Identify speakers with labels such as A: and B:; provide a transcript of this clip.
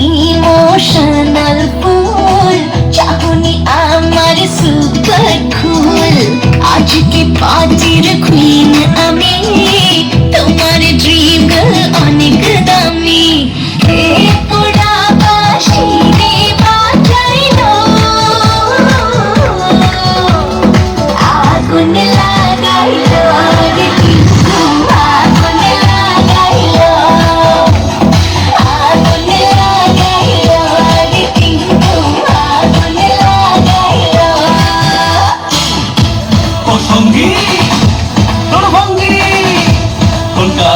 A: Emotional fool চাহনি আমার sugar খুল। আজকে পার্টির কুইন আমি।